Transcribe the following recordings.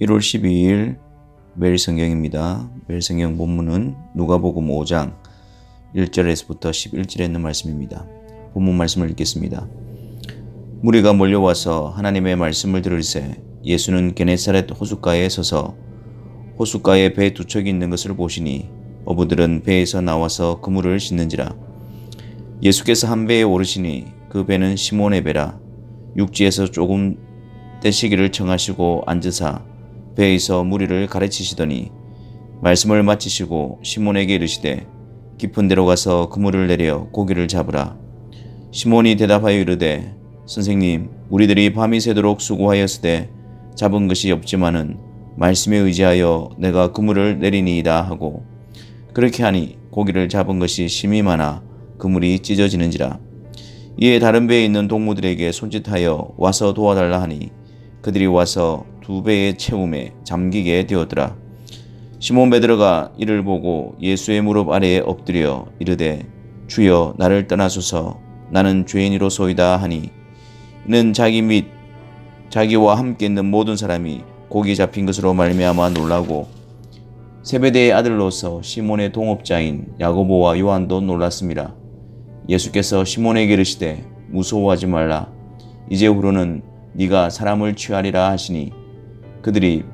1월 12일 매일 성경입니다. 매일 성경 본문은 누가복음 5장 1절에서부터 11절에 있는 말씀입니다. 본문 말씀을 읽겠습니다. 무리가 몰려와서 하나님의 말씀을 들을새 예수는 게네사렛 호숫가에 서서 호숫가에 배 두 척이 있는 것을 보시니 어부들은 배에서 나와서 그물을 씻는지라 예수께서 한 배에 오르시니 그 배는 시몬의 배라 육지에서 조금 떼시기를 청하시고 앉으사 배에서 무리를 가르치시더니 말씀을 마치시고 시몬에게 이르시되 깊은 데로 가서 그물을 내려 고기를 잡으라. 시몬이 대답하여 이르되 선생님 우리들이 밤이 새도록 수고하였으되 잡은 것이 없지만은 말씀에 의지하여 내가 그물을 내리니이다 하고 그렇게 하니 고기를 잡은 것이 심이 많아 그물이 찢어지는지라. 이에 다른 배에 있는 동무들에게 손짓하여 와서 도와달라 하니 그들이 와서 두 배의 채움에 잠기게 되었더라. 시몬 베드로가 이를 보고 예수의 무릎 아래에 엎드려 이르되 주여 나를 떠나소서 나는 죄인이로소이다 하니 이는 자기 및 자기와 함께 있는 모든 사람이 고기 잡힌 것으로 말미암아 놀라고 세베대의 아들로서 시몬의 동업자인 야고보와 요한도 놀랐습니다. 예수께서 시몬에게 이르시되 무서워하지 말라 이제후로는 네가 사람을 취하리라 하시니 그들이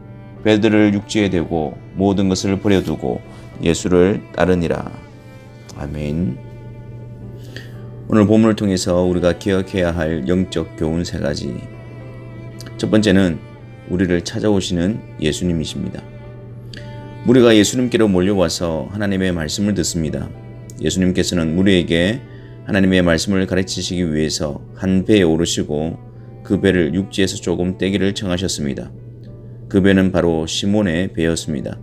베드를 육지에 대고 모든 것을 버려두고 예수를 따르니라. 아멘. 오늘 본문을 통해서 우리가 기억해야 할 영적 교훈 세 가지. 첫 번째는 우리를 찾아오시는 예수님이십니다. 무리가 예수님께로 몰려와서 하나님의 말씀을 듣습니다. 예수님께서는 무리에게 하나님의 말씀을 가르치시기 위해서 한 배에 오르시고 그 배를 육지에서 조금 떼기를 청하셨습니다. 그 배는 바로 시몬의 배였습니다.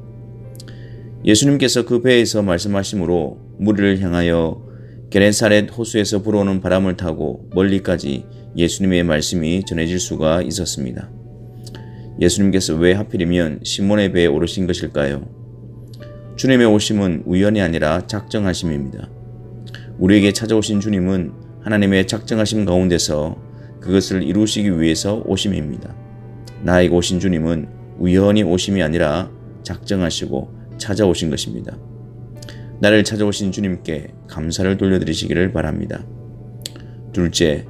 예수님께서 그 배에서 말씀하심으로 무리를 향하여 게렌사렛 호수에서 불어오는 바람을 타고 멀리까지 예수님의 말씀이 전해질 수가 있었습니다. 예수님께서 왜 하필이면 시몬의 배에 오르신 것일까요? 주님의 오심은 우연이 아니라 작정하심입니다. 우리에게 찾아오신 주님은 하나님의 작정하심 가운데서 그것을 이루시기 위해서 오심입니다. 나에게 오신 주님은 우연히 오심이 아니라 작정하시고 찾아오신 것입니다. 나를 찾아오신 주님께 감사를 돌려드리시기를 바랍니다. 둘째,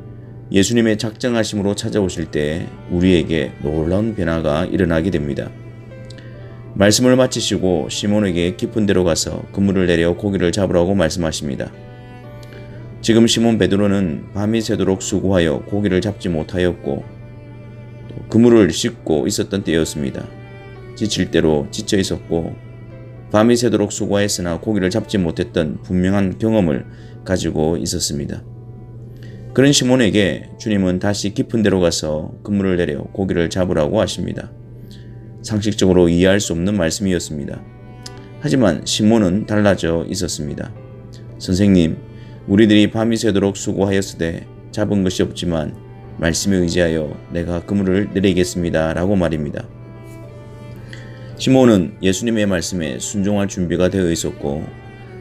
예수님의 작정하심으로 찾아오실 때 우리에게 놀라운 변화가 일어나게 됩니다. 말씀을 마치시고 시몬에게 깊은 데로 가서 그물을 내려 고기를 잡으라고 말씀하십니다. 지금 시몬 베드로는 밤이 새도록 수고하여 고기를 잡지 못하였고 그물을 씻고 있었던 때였습니다. 지칠 대로 지쳐 있었고 밤이 새도록 수고했으나 고기를 잡지 못했던 분명한 경험을 가지고 있었습니다. 그런 시몬에게 주님은 다시 깊은 데로 가서 그물을 내려 고기를 잡으라고 하십니다. 상식적으로 이해할 수 없는 말씀이었습니다. 하지만 시몬은 달라져 있었습니다. 선생님, 우리들이 밤이 새도록 수고하였으되 잡은 것이 없지만 말씀에 의지하여 내가 그물을 내리겠습니다. 라고 말입니다. 시몬은 예수님의 말씀에 순종할 준비가 되어 있었고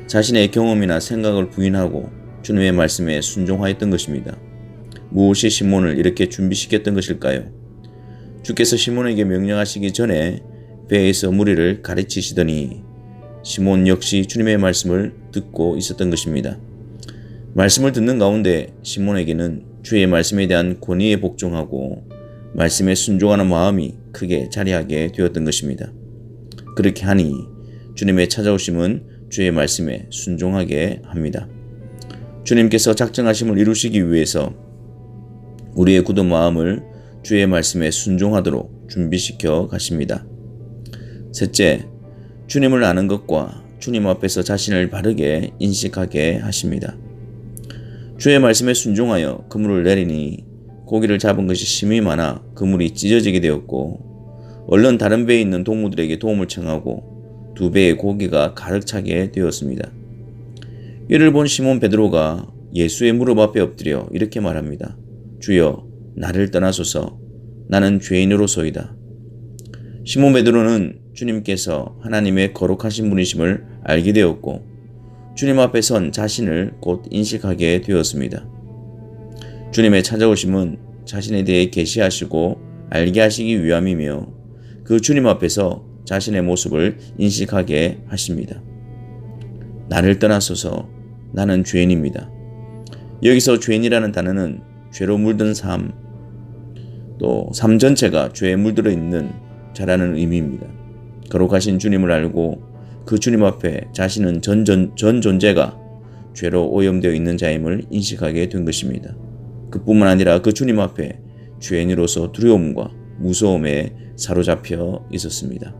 자신의 경험이나 생각을 부인하고 주님의 말씀에 순종하였던 것입니다. 무엇이 시몬을 이렇게 준비시켰던 것일까요? 주께서 시몬에게 명령하시기 전에 배에서 무리를 가르치시더니 시몬 역시 주님의 말씀을 듣고 있었던 것입니다. 말씀을 듣는 가운데 시몬에게는 주의 말씀에 대한 권위에 복종하고 말씀에 순종하는 마음이 크게 자리하게 되었던 것입니다. 그렇게 하니 주님의 찾아오심은 주의 말씀에 순종하게 합니다. 주님께서 작정하심을 이루시기 위해서 우리의 굳은 마음을 주의 말씀에 순종하도록 준비시켜 가십니다. 셋째, 주님을 아는 것과 주님 앞에서 자신을 바르게 인식하게 하십니다. 주의 말씀에 순종하여 그물을 내리니 고기를 잡은 것이 심이 많아 그물이 찢어지게 되었고 얼른 다른 배에 있는 동무들에게 도움을 청하고 두 배의 고기가 가득 차게 되었습니다. 이를 본 시몬 베드로가 예수의 무릎 앞에 엎드려 이렇게 말합니다. 주여 나를 떠나소서 나는 죄인으로소이다. 시몬 베드로는 주님께서 하나님의 거룩하신 분이심을 알게 되었고 주님 앞에 선 자신을 곧 인식하게 되었습니다. 주님의 찾아오심은 자신에 대해 계시하시고 알게 하시기 위함이며 그 주님 앞에서 자신의 모습을 인식하게 하십니다. 나를 떠나소서 나는 죄인입니다. 여기서 죄인이라는 단어는 죄로 물든 삶, 또 삶 전체가 죄에 물들어 있는 자라는 의미입니다. 거룩하신 주님을 알고 그 주님 앞에 자신은 전, 전, 전 존재가 죄로 오염되어 있는 자임을 인식하게 된 것입니다. 그뿐만 아니라 그 주님 앞에 죄인으로서 두려움과 무서움에 사로잡혀 있었습니다.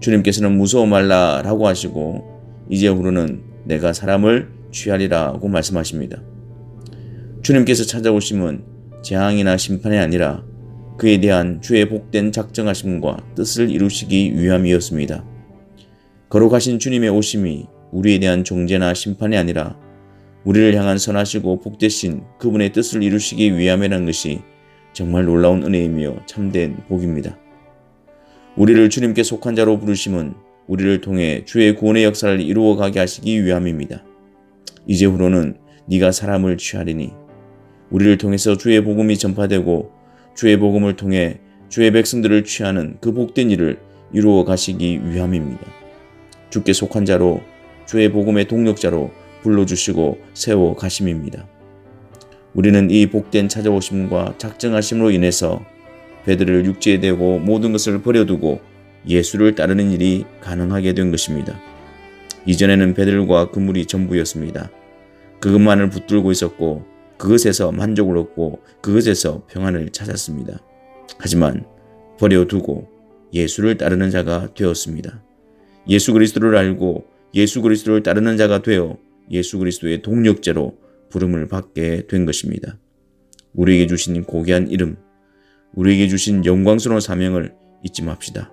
주님께서는 무서워 말라라고 하시고 이제후로는 내가 사람을 취하리라고 말씀하십니다. 주님께서 찾아오심은 재앙이나 심판이 아니라 그에 대한 주의 복된 작정하심과 뜻을 이루시기 위함이었습니다. 거룩하신 주님의 오심이 우리에 대한 종제나 심판이 아니라 우리를 향한 선하시고 복되신 그분의 뜻을 이루시기 위함이라는 것이 정말 놀라운 은혜이며 참된 복입니다. 우리를 주님께 속한 자로 부르심은 우리를 통해 주의 구원의 역사를 이루어 가게 하시기 위함입니다. 이제 후로는 네가 사람을 취하리니 우리를 통해서 주의 복음이 전파되고 주의 복음을 통해 주의 백성들을 취하는 그 복된 일을 이루어 가시기 위함입니다. 주께 속한 자로 주의 복음의 동력자로 불러주시고 세워 가심입니다. 우리는 이 복된 찾아오심과 작정하심으로 인해서 배들을 육지에 대고 모든 것을 버려두고 예수를 따르는 일이 가능하게 된 것입니다. 이전에는 배들과 그물이 전부였습니다. 그것만을 붙들고 있었고 그것에서 만족을 얻고 그것에서 평안을 찾았습니다. 하지만 버려두고 예수를 따르는 자가 되었습니다. 예수 그리스도를 알고 예수 그리스도를 따르는 자가 되어 예수 그리스도의 동력자로 부름을 받게 된 것입니다. 우리에게 주신 고귀한 이름, 우리에게 주신 영광스러운 사명을 잊지 맙시다.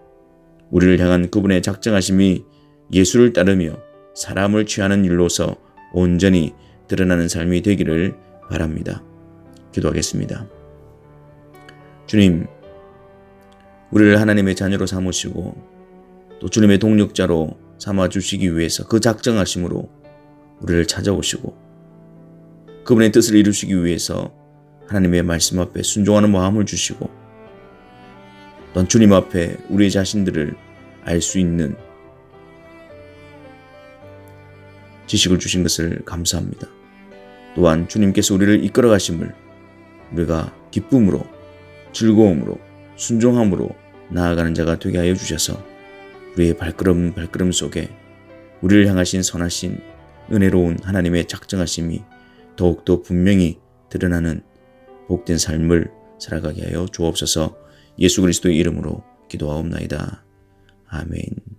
우리를 향한 그분의 작정하심이 예수를 따르며 사람을 취하는 일로서 온전히 드러나는 삶이 되기를 바랍니다. 기도하겠습니다. 주님, 우리를 하나님의 자녀로 삼으시고 또 주님의 동력자로 삼아 주시기 위해서 그 작정하심으로 우리를 찾아오시고 그분의 뜻을 이루시기 위해서 하나님의 말씀 앞에 순종하는 마음을 주시고 또 주님 앞에 우리 자신들을 알 수 있는 지식을 주신 것을 감사합니다. 또한 주님께서 우리를 이끌어 가심을 우리가 기쁨으로 즐거움으로 순종함으로 나아가는 자가 되게 하여 주셔서 우리의 발걸음 발걸음 속에 우리를 향하신 선하신 은혜로운 하나님의 작정하심이 더욱더 분명히 드러나는 복된 삶을 살아가게 하여 주옵소서 예수 그리스도의 이름으로 기도하옵나이다. 아멘.